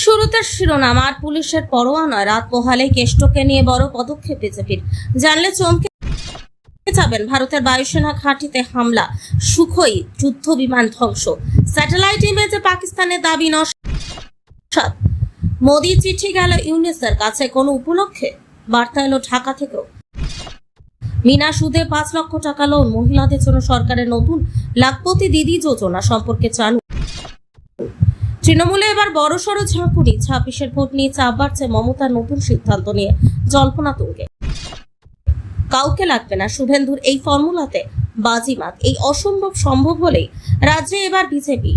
শুরুতে শিরোনাম, আর পুলিশের পরোয়া নয়। রাত পোহালেই কেষ্টকে নিয়ে বড় পদক্ষেপ বিজেপির। জানলে চমকে যাবেন ভারতের বায়ুসেনা ঘাঁটিতে হামলা, সুখই যুদ্ধ বিমান ধ্বংস। স্যাটেলাইট ইমেজে পাকিস্তানের দাবি নসাদ মোদি চিঠি গেল ইউনিসের কাছে, কোনো উপলক্ষে? বার্তা এলো ঢাকা থেকেও। বিনা সুদে পাঁচ লক্ষ টাকা লোন, মহিলাদের জন্য সরকারের নতুন লাখপতি দিদি যোজনা সম্পর্কে চান তৃণমূলে এবার বড়সড় ঝাঁকুনি, ছাব্বিশের ভোট নিয়ে চাপ বাড়ছে মমতার নতুন সিদ্ধান্ত নিয়ে। জল্পনা তুঙ্গে। কাউকে লাগবে না শুভেন্দুর এই ফর্মুলাতে বাজিমাত। এই অসম্ভব সম্ভব হলেই রাজ্যে এবার বিজেপি।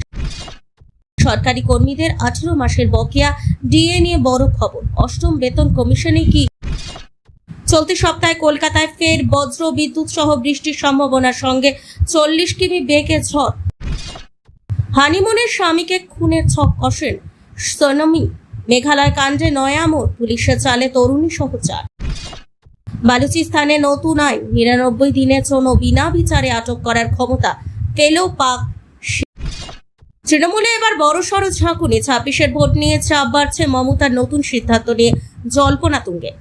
সরকারি কর্মীদের আঠেরো মাসের বকেয়া ডিএ নিয়ে বড় খবর। অষ্টম বেতন কমিশনে কি? চলতি সপ্তাহে কলকাতায় ফের বজ্র বিদ্যুৎ সহ বৃষ্টির সম্ভাবনার সঙ্গে চল্লিশ কিমি বেগে ঝড়। হানিমুনের স্বামীকে খুনের ছক কষেন সোনমি। মেঘালয় কাণ্ডে নয়ামোড় পুলিশের চালে তরুণী সহ চার। বালুচিস্তানে নতুন আইন, নিরানব্বই দিনের জন্য বিনা বিচারে আটক করার ক্ষমতা পেল পাক তৃণমূলে এবার বড় সড় ঝাঁকুনি, ছাব্বিশের ভোট নিয়ে চাপ বাড়ছে মমতার নতুন সিদ্ধান্ত নিয়ে জল্পনা তুঙ্গে।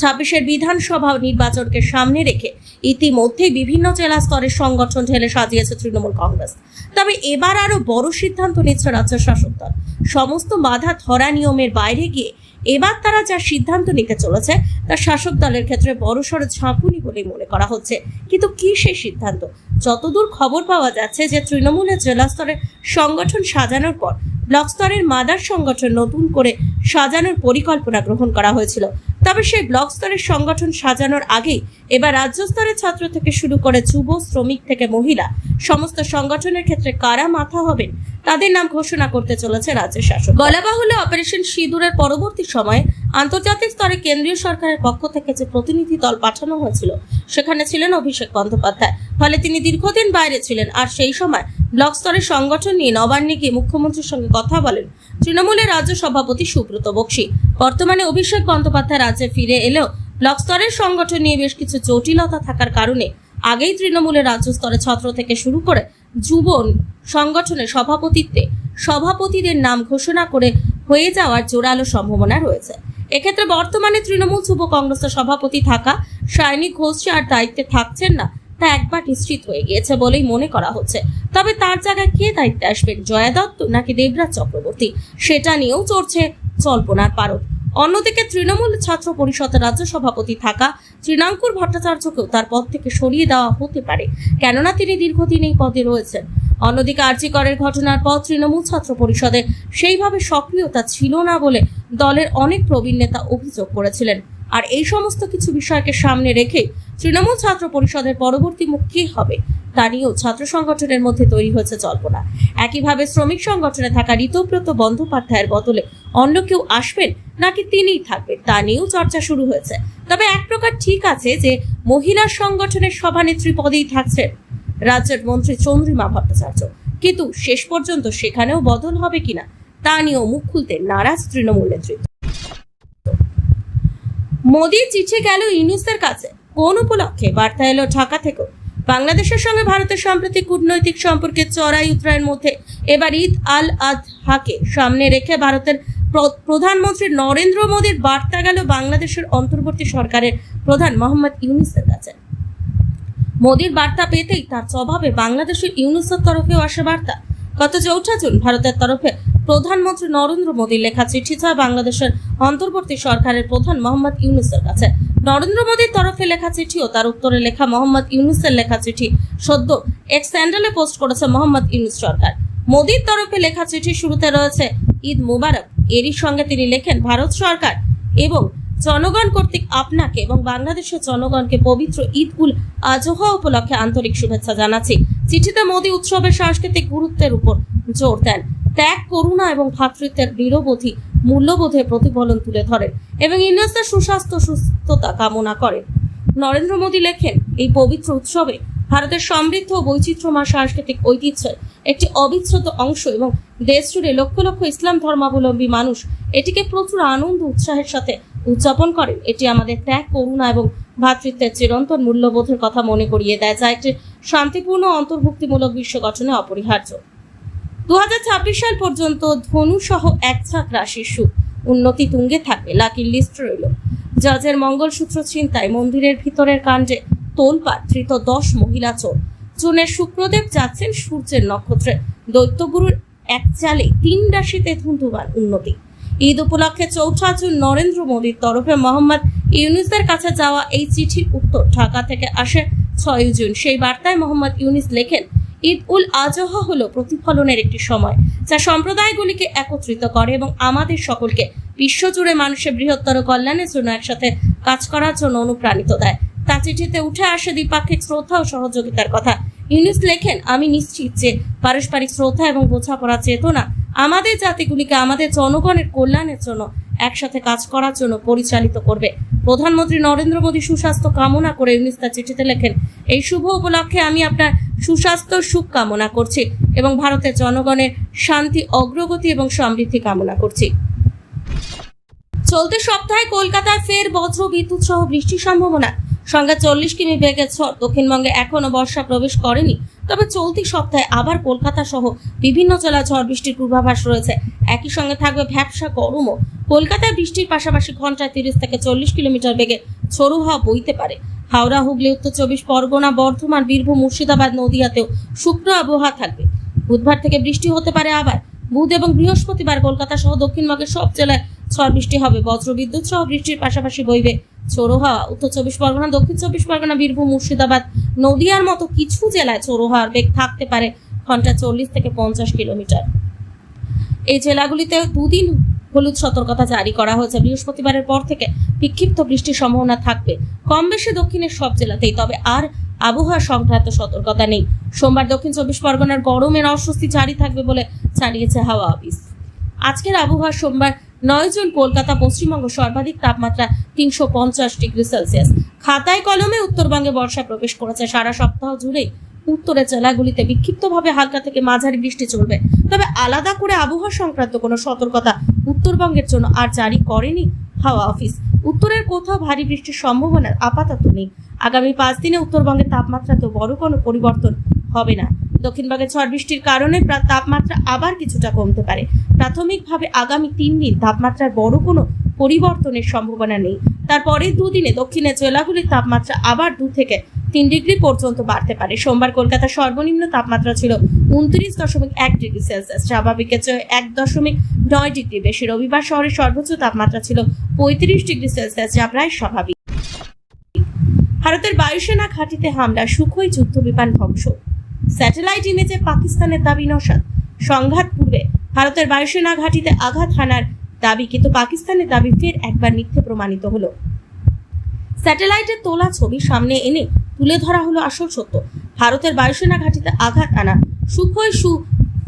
ছাব্বিশের বিধানসভা নির্বাচনকে সামনে রেখে ইতিমধ্যেই বিভিন্ন জেলা স্তরের সংগঠন ঢেলে সাজিয়েছে তৃণমূল কংগ্রেস। তবে এবার আরও বড় সিদ্ধান্ত নিচ্ছে রাজ্য শাসক দল। সমস্ত বাধা ধরা নিয়মের বাইরে গিয়ে এবার তারা যা সিদ্ধান্ত নিতে চলেছে, তা শাসক দলের ক্ষেত্রে বড়সড় ঝাঁকুনি বলেই মনে করা হচ্ছে। কিন্তু কি সেই সিদ্ধান্ত? যতদূর খবর পাওয়া যাচ্ছে যে তৃণমূলের জেলা স্তরের সংগঠন সাজানোর পর, ব্লক স্তরের মাদার সংগঠন নতুন করে সাজানোর পরিকল্পনা গ্রহণ করা হয়েছিল। তবে সেই ব্লক স্তরের সংগঠন সাজানোর আগেই এবার রাজ্য স্তরের ছাত্র থেকে শুরু করে যুব, শ্রমিক থেকে মহিলা, সমস্ত সংগঠনের ক্ষেত্রে কারা মাথা হবেন, তাদের নাম ঘোষণা করতে চলেছে রাজ্য শাসক বলা বাহুল্য, অপারেশন সিঁদুরের পরবর্তী সময়ে আন্তর্জাতিক স্তরে কেন্দ্রীয় সরকারের পক্ষ থেকে যে প্রতিনিধি দল পাঠানো হয়েছিল, সেখানে ছিলেন অভিষেক বন্দ্যোপাধ্যায়। ফলে তিনি দীর্ঘদিন বাইরে ছিলেন, আর সেই সময় ব্লক স্তরের সংগঠন নিয়ে নবান্নে গিয়ে মুখ্যমন্ত্রীর সঙ্গে কথা বলেন তৃণমূলের রাজ্য সভাপতি সুব্রত বক্সী। বর্তমানে অভিষেক বন্দ্যোপাধ্যায় রাজ্যে ফিরে এলেও ব্লক স্তরের সংগঠন নিয়ে বেশ কিছু জটিলতা থাকার কারণে আগেই তৃণমূলের রাজ্য স্তরে ছাত্র থেকে শুরু করে যুবন সংগঠনের সভাপতিত্বে সভাপতিদের নাম ঘোষণা করে হয়ে যাওয়ার জোরালো সম্ভাবনা রয়েছে। এক্ষেত্রে বর্তমানে তৃণমূল যুব কংগ্রেসের সভাপতি থাকা, সায়নী ঘোষ আর দায়িত্বে থাকছেন না তা একবার নিশ্চিত হয়ে গিয়েছে বলেই মনে করা হচ্ছে। তবে তার জায়গায় কে দায়িত্বে আসবেন, জয়া দত্ত নাকি দেবরাজ চক্রবর্তী? সেটা নিয়েও চলছে জল্পনার পারদ। অন্যদিকে তৃণমূল ছাত্র পরিষদের রাজ্য সভাপতি থাকা তৃণাঙ্কুর ভট্টাচার্যকেও তার পদ থেকে সরিয়ে দেওয়া হতে পারে, কেননা তিনি দীর্ঘদিন এই পদে রয়েছেন। অন্যদিকে আরজি করের ঘটনার পর তৃণমূল ছাত্র পরিষদের সেইভাবে সক্রিয়তা ছিল না বলে দলের অনেক প্রবীণ নেতা অভিযোগ করেছিলেন। আর এই সমস্ত কিছু বিষয়কে সামনে রেখে তৃণমূল ছাত্র পরিষদের পরবর্তী মুখ কী হবে, তা নিয়েও ছাত্র সংগঠনের মধ্যে তৈরি হয়েছে জল্পনা। একইভাবে শ্রমিক সংগঠনে থাকা ঋতব্রত বন্দ্যোপাধ্যায়ের বদলে অন্য কেউ আসবেন নাকি তিনিই থাকবেন, তা নিয়েও চর্চা শুরু হয়েছে। তবে এক প্রকার ঠিক আছে যে মহিলা সংগঠনের সভানেত্রী পদেই থাকছেন রাজ্যের মন্ত্রী চন্দ্রিমা ভট্টাচার্য। কিন্তু শেষ পর্যন্ত সেখানেও বদল হবে কিনা, তা নিয়েও মুখ খুলতে নারাজ তৃণমূল নেতৃত্ব। মোদি চিঠি গেল ইউনুসের কাছে। কোন উপলক্ষে? বার্তা এলো ঢাকা থেকেও বাংলাদেশের সঙ্গে ভারতের সাম্প্রতিক কূটনৈতিক সম্পর্কের চড়াই উতরায়ের মধ্যে এবার ঈদ আল আদহাকে সামনে রেখে ভারতের প্রধানমন্ত্রী নরেন্দ্র মোদীর বার্তা গেল বাংলাদেশের অন্তর্বর্তী সরকারের প্রধান মোহাম্মদ ইউনুসের কাছে। মোদীর বার্তা পেতেই তার জবাবে বাংলাদেশের ইউনুসের তরফেও আসে বার্তা। গত চৌঠা জুন ভারতের তরফে প্রধানমন্ত্রী নরেন্দ্র মোদীর লেখা চিঠি যায় বাংলাদেশের অন্তর্বর্তী সরকারের প্রধান মোহাম্মদ ইউনুসের কাছে। নরেন্দ্র মোদীর তরফে লেখা চিঠিও তার উত্তরে লেখা মোহাম্মদ ইউনুসের লেখা চিঠি সদ্য এক স্যান্ডেলে পোস্ট করেছে মোহাম্মদ ইউনুস সরকার। মোদীর তরফে লেখা চিঠি শুরুতে রয়েছে, ঈদ মুবারক। এরই সঙ্গে তিনি লেখেন, ভারত সরকার এবং জনগণ কর্তৃক আপনাকে এবং বাংলাদেশের জনগণকে পবিত্র ঈদ উল আজহা উপলক্ষে আন্তরিক শুভেচ্ছা জানাচ্ছি। চিঠিতে মোদী উৎসবের সাংস্কৃতিক গুরুত্বের উপর জোর দেন। ত্যাগ, করুণা এবং ভ্রাতৃত্বের নিরবধি মূল্যবোধের প্রতিফলন তুলে ধরেন এবং ইউনেস্কোর সুস্বাস্থ্য, সুস্থতা কামনা করেন। নরেন্দ্র মোদী লেখেন, এই পবিত্র উৎসবে ভারতের সমৃদ্ধ ও বৈচিত্র্যময় সাংস্কৃতিক ঐতিহ্যের একটি অবিচ্ছেদ্য অংশ এবং দেশ জুড়ে লক্ষ লক্ষ ইসলাম ধর্মাবলম্বী মানুষ এটিকে প্রচুর আনন্দ, উৎসাহের সাথে উদযাপন করেন। এটি আমাদের ত্যাগ, করুণা এবং ভ্রাতৃত্বের চিরন্তন মূল্যবোধের কথা মনে করিয়ে দেয় যা একটি শান্তিপূর্ণ, অন্তর্ভুক্তিমূলক বিশ্ব গঠনে অপরিহার্য। দু হাজার ছাব্বিশ সাল পর্যন্ত ধনু সহ এক ছাক রাশির সুখ। উন্নতি তুঙ্গে থাকবে, লাকির লিস্ট রইল। জজের মঙ্গলসূত্র চিন্তায় মন্দিরের ভিতরের কাণ্ডে তোলপাড়, ধৃত দশ মহিলা চোর। জুনের শুক্রদেব যাচ্ছেন সূর্যের নক্ষত্রে। দৈত্যগুরুর এক চালে তিন রাশিতে ধুন্ধুমান উন্নতি। ঈদ উপলক্ষে চৌঠা জুন নরেন্দ্র মোদীর তরফে মোহাম্মদ ইউনুসদের কাছে যাওয়া এই চিঠির উত্তর ঢাকা থেকে আসে ছয় জুন। সেই বার্তায় মোহাম্মদ ইউনুস লেখেন ঈদ উল আজহা হলো প্রতিফলনের একটি সময়, যা সম্প্রদায়গুলিকে একত্রিত করে এবং আমাদের সকলকে বিশ্বজুড়ে মানুষের বৃহত্তর কল্যাণের জন্য একসাথে কাজ করার জন্য অনুপ্রাণিত দেয়। তা চিঠিতে উঠে আসে দ্বিপাক্ষিক শ্রদ্ধা ও সহযোগিতার কথা। ইউনিস লেখেন, আমি নিশ্চিত যে পারস্পরিক শ্রদ্ধা এবং বোঝাপড়া চেতনা আমাদের জাতিগুলিকে আমাদের জনগণের কল্যাণের জন্য একসাথে কাজ করার জন্য পরিচালিত করবে। প্রধানমন্ত্রী নরেন্দ্র মোদী সুস্বাস্থ্য কামনা করে ইউনিস তার চিঠিতে লেখেন, এই শুভ উপলক্ষে আমি আপনার সুস্বাস্থ্য, সুখ কামনা করছি এবং ভারতের জনগণের শান্তি, অগ্রগতি এবং সমৃদ্ধি কামনা করছি। চলতি সপ্তাহে কলকাতায় ফের বজ্র বিদ্যুৎ সহ বৃষ্টির সম্ভাবনা। সঙ্গে চল্লিশ কিমি বেগে ঝড়। দক্ষিণবঙ্গে এখনও বর্ষা প্রবেশ করেনি। তবে চলতি সপ্তাহে আবার কলকাতা সহ বিভিন্ন জেলায় ঝড় বৃষ্টির পূর্বাভাস রয়েছে। একই সঙ্গে থাকবে ভ্যাবসা গরমও। কলকাতায় বৃষ্টির পাশাপাশি ঘন্টায় তিরিশ থেকে চল্লিশ কিলোমিটার বেগে ঝোড়ো হওয়া বইতে পারে। হাওড়া, হুগলি, উত্তর চব্বিশ, পরগনা, বর্ধমান, বীরভূম, মুর্শিদাবাদ, নদিয়াতেও শুক্র আবহাওয়া থাকবে। বুধবার থেকে বৃষ্টি হতে পারে আবার। বুধ এবং বৃহস্পতিবার কলকাতা সহ দক্ষিণবঙ্গের সব জেলায় ঝড় বৃষ্টি হবে। বজ্র বিদ্যুৎ সহ বৃষ্টির পাশাপাশি বইবে ঝোড়ো হাওয়া। উত্তর চব্বিশ, পরগনা, দক্ষিণ চব্বিশ, পরগনা, বীরভূম, মুর্শিদাবাদ, নদিয়ার মতো কিছু জেলায় ঝোড়ো হাওয়ার বেগ থাকতে পারে ঘণ্টা চল্লিশ থেকে পঞ্চাশ কিলোমিটার। এই জেলাগুলিতে দুদিন হলুদ সতর্কতা জারি করা হয়েছে। বৃহস্পতিবারের পর থেকে বিক্ষিপ্ত বৃষ্টির সম্ভাবনা থাকবে। কম বেশি দক্ষিণের সব জেলাতেই, তবে আর আবহাওয়া সংক্রান্ত সতর্কতা নেই। সোমবার দক্ষিণ চব্বিশ পরগনার গরমের অস্বস্তি জারি থাকবে বলে জানিয়েছে হাওয়া অফিস আজকের আবহাওয়া সোমবার নয় জুন, কলকাতা, পশ্চিমবঙ্গ, সর্বাধিক তাপমাত্রা তিনশো পঞ্চাশ ডিগ্রি সেলসিয়াস। খাতায় কলমে উত্তরবঙ্গে বর্ষা প্রবেশ করেছে। সারা সপ্তাহ জুড়েই উত্তরের জেলাগুলিতে বিক্ষিপ্তভাবে হালকা থেকে মাঝারি বৃষ্টি চলবে। তবে আলাদা করে আবহাওয়া সংক্রান্ত কোনো সতর্কতা উত্তরবঙ্গের জন্য আর জারি করেনি হাওয়া অফিস। উত্তরের কোথাও ভারী বৃষ্টির সম্ভাবনা আপাতত নেই। আগামী পাঁচ দিনে উত্তরবঙ্গের তাপমাত্রা তো বড় কোনো পরিবর্তন হবে না। দক্ষিণবঙ্গে ঝড় বৃষ্টির কারণে তাপমাত্রা আবার কিছুটা কমতে পারে। প্রাথমিকভাবে আগামী তিন দিন তাপমাত্রার বড় কোনো পরিবর্তনের সম্ভাবনা নেই। তারপরে দুদিনে দক্ষিণের জেলাগুলির তাপমাত্রা আবার দু থেকে তিন ডিগ্রি পর্যন্ত বাড়তে পারে। সোমবার কলকাতার সর্বনিম্ন তাপমাত্রা ছিল উনত্রিশ দশমিক এক ডিগ্রি সেলসিয়াস। স্বাভাবিকের চেয়ে এক দশমিক নয় ডিগ্রি বেশি। রবিবার শহরের সর্বোচ্চ তাপমাত্রা ছিল পঁয়ত্রিশ ডিগ্রি সেলসিয়াস, যা প্রায় স্বাভাবিক। ভারতের বায়ুসেনা ঘাঁটিতে হামলা, সুখই যুদ্ধ বিমান ধ্বংস। স্যাটেলাইট ইমেজে পাকিস্তানের দাবি নসাদ সংঘাত পূর্বে ভারতের বায়ুসেনা ঘাঁটিতে আঘাত হানার দাবি, কিন্তু পাকিস্তানের দাবি ফের একবার মিথ্যে প্রমাণিত হলো। স্যাটেলাইটের তোলা ছবি সামনে এনে তুলে ধরা হলো আসল সত্য। ভারতের বায়ুসেনা ঘাঁটিতে আঘাত আনা সুখই সু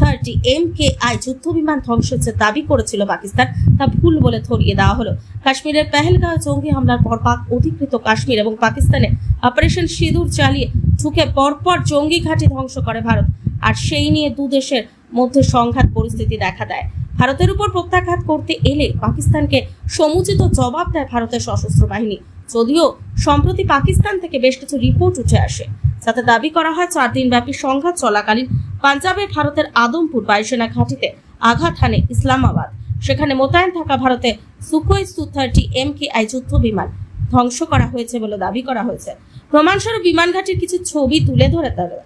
থার্টি এম কে আই যুদ্ধ বিমান ধ্বংস হচ্ছে দাবি করেছিল পাকিস্তান। তা ভুল বলে ধরিয়ে দেওয়া হলো। কাশ্মীরের পেহেলগাঁও জঙ্গি হামলার পর পাক অধিকৃত কাশ্মীর এবং পাকিস্তানে অপারেশন সিঁদুর চালিয়ে ঢুকে পরপর জঙ্গি ঘাঁটি ধ্বংস করে ভারত। আর সেই নিয়ে দু দেশের মধ্যে সংঘাত পরিস্থিতি দেখা দেয়। ভারতের উপর প্রত্যাঘাত করতে এলে পাকিস্তানকে সমুচিত জবাব দেয় ভারতের সশস্ত্র বাহিনী। যদিও সম্প্রতি পাকিস্তান থেকে বেশ কিছু রিপোর্ট উঠে আসে। যাতে দাবি করা হয়, চার দিন ব্যাপী সংঘাত চলাকালীন পাঞ্জাবে ভারতের আদমপুর বায়ুসেনা ঘাঁটিতে আঘাত হানে ইসলামাবাদ। সেখানে মোতায়েন থাকা ভারতে সুখোই সু থার্টি এম কে আই যুদ্ধ বিমান ধ্বংস করা হয়েছে বলে দাবি করা হয়েছে। প্রমাণস্বরূপ বিমান ঘাঁটির কিছু ছবি তুলে ধরে তারা।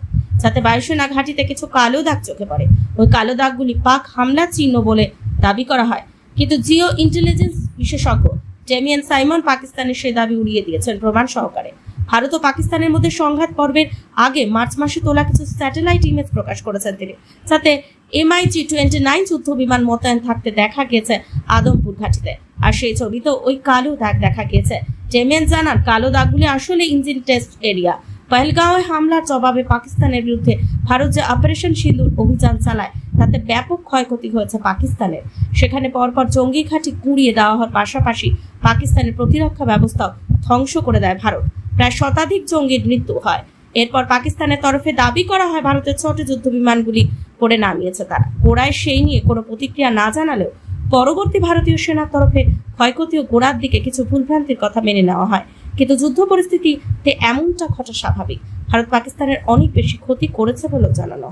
যাতে বায়ুসেনা ঘাঁটিতে কিছু কালো দাগ চোখে পড়ে। ওই কালো দাগগুলি পাক হামলা চিহ্ন বলে দাবি করা হয়। কিন্তু জিও ইন্টেলিজেন্স বিশেষজ্ঞ ডেমিয়ান সাইমন পাকিস্তানের সে দাবি উড়িয়ে দিয়েছেন প্রমাণ সহকারে। ভারত ও পাকিস্তানের মধ্যে সংঘাত পর্বের আগে মার্চ মাসে তোলা কিছু স্যাটেলাইট ইমেজ প্রকাশ করেছেন তিনি, যাতে এমআইজি টোয়েন্টি নাইন যুদ্ধ বিমান মোতায়েন থাকতে দেখা গেছে আদমপুর ঘাটিতে। আর সেই ছবিতে ওই কালো দাগ দেখা গিয়েছে ডেমিয়ান জানান, কালো দাগগুলি আসলে ইঞ্জিন টেস্ট এরিয়া। পহেলগাঁওয়ে হামলার জবাবে পাকিস্তানের বিরুদ্ধে ভারত যে অপারেশন সিঁদুর অভিযান চালায় তাতে ব্যাপক ক্ষয়ক্ষতি হয়েছে পাকিস্তানের সেখানে পরপর জঙ্গি ঘাঁটি কুড়িয়ে দেওয়া হওয়ার পাশাপাশি পাকিস্তানের প্রতিরক্ষা ব্যবস্থাও ধ্বংস করে দেয় ভারত। প্রায় শতাধিক জঙ্গির মৃত্যু হয়। এরপর পাকিস্তানের তরফে দাবি করা হয় ভারতের ছোট যুদ্ধ বিমানগুলি করে নামিয়েছে তারা। গোড়ায় সেই নিয়ে কোনো প্রতিক্রিয়া না জানালেও পরবর্তী ভারতীয় সেনার তরফে ক্ষয়ক্ষতি ও গোড়ার দিকে কিছু ভুলভ্রান্তির কথা মেনে নেওয়া হয়। কিন্তু যুদ্ধ পরিস্থিতিতে এমনটা ঘটা স্বাভাবিক। ভারত পাকিস্তানের অনেক বেশি ক্ষতি করেছে বলেও জানানো।